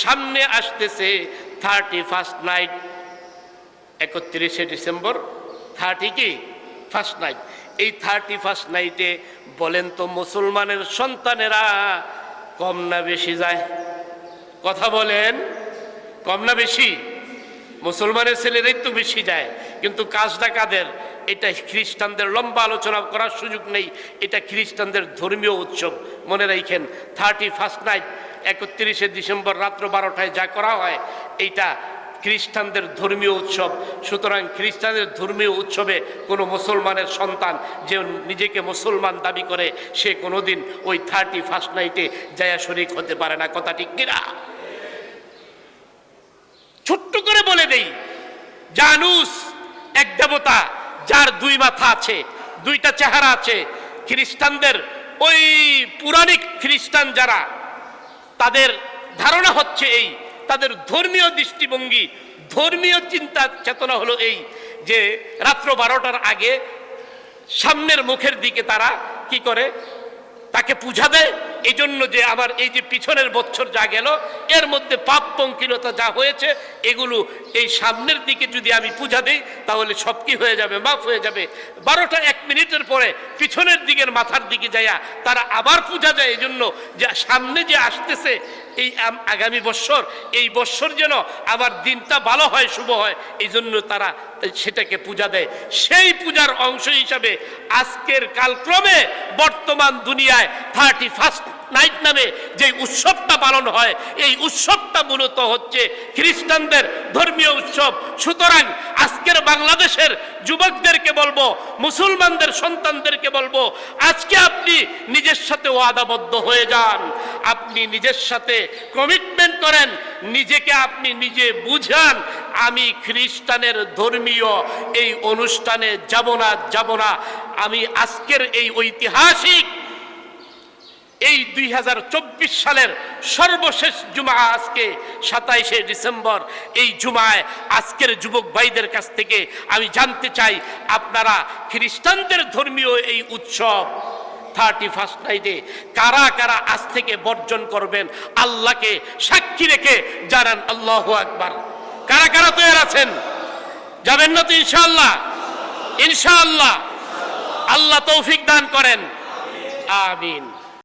সামনে আসতেছে thirty first night একত্রিশে ডিসেম্বর থার্টি কি? ফার্স্ট নাইট এই থার্টি ফার্স্ট নাইটে বলেন তো মুসলমানের সন্তানেরা কম না বেশি যায়? কথা বলেন, কম না বেশি? মুসলমানের ছেলেরাই তো বেশি যায়, কিন্তু কাজটা কাদের? এটা খ্রিস্টানদের লম্বা আলোচনা করার সুযোগ নেই। এটা খ্রিস্টানদের ধর্মীয় উৎসব। মনে রাখেন থার্টি ফার্স্ট নাইট একত্রিশে ডিসেম্বর রাত্র বারোটায় যা করা হয়, এইটা খ্রিস্টানদের ধর্মীয় উৎসব। সুতরাং খ্রিস্টানদের ধর্মীয় উৎসবে কোনো মুসলমানের সন্তান যে নিজেকে মুসলমান দাবি করে, সে কোনোদিন ওই থার্টি ফার্স্ট নাইটে জায়া শরিক হতে পারে না। কথা ঠিক কিনা? ছোট্ট করে বলে দেই, জানুস, এক দেবতা যার দুই মাথা আছে, দুইটা চেহারা আছে। খ্রিস্টানদের ওই পুরাণিক খ্রিস্টান যারা, তাদের ধারণা হচ্ছে এই, তাদের ধর্মীয় দৃষ্টিভঙ্গি, ধর্মীয় চিন্তা চেতনা হলো এই যে রাত্র বারোটার আগে সামনের মুখের দিকে তারা কি করে, তাকে পূজা দেয় এই জন্য যে আমার এই যে পিছনের বছর যা গেল, এর মধ্যে পাপ পঙ্কিলতা যা হয়েছে, এগুলো এই সামনের দিকে যদি আমি পূজা দিই, তাহলে সব কি হয়ে যাবে? মাফ হয়ে যাবে। বারোটা এক মিনিটের পরে পিছনের দিকের মাথার দিকে যাইয়া তারা আবার পূজা যায়। এই জন্য যে সামনে যে আসতেছে, এই আগামী বৎসর, এই বৎসর যেন আমার দিনটা ভালো হয়, শুভ হয় এই জন্য তারা সেটাকে পূজা দেয়। সেই পূজার অংশ হিসাবে আজকের কালক্রমে বর্তমান দুনিয়ায় থার্টি ফার্স্ট নাইট নামে যে উৎসবটা পালন হয়, এই উৎসবটা মূলত হচ্ছে খ্রিস্টানদের ধর্মীয় উৎসব। সুতরাং আজকের বাংলাদেশের যুবকদেরকে বলব, মুসলমানদের সন্তানদেরকে বলব, আজকে আপনি নিজের সাথে ওয়াদাবদ্ধ হয়ে যান। আপনি নিজের সাথে কমিটমেন্ট করেন, নিজেকে আপনি নিজে বুঝান, আমি খ্রিস্টানের ধর্মীয়, এই অনুষ্ঠানে যাব না যাব না। আমি আজকের এই ঐতিহাসিক এই দুই হাজার চব্বিশ সালের সর্বশেষ জুমা আজকে সাতাইশে ডিসেম্বর। এই জুমায় আজকের যুবক ভাইদের কাছ থেকে আমি জানতে চাই, আপনারা খ্রিস্টানদের ধর্মীয় এই উৎসব থার্টি ফার্স্ট নাইটে কারা কারা আজ থেকে বর্জন করবেন? আল্লাহকে সাক্ষী রেখে জানান আল্লাহ আকবার। কারা কারা তৈরি আছেন? যাবেন না তো ইনশাআল্লাহ? ইনশাআল্লাহ। আল্লাহ তৌফিক দান করেন। আমিন।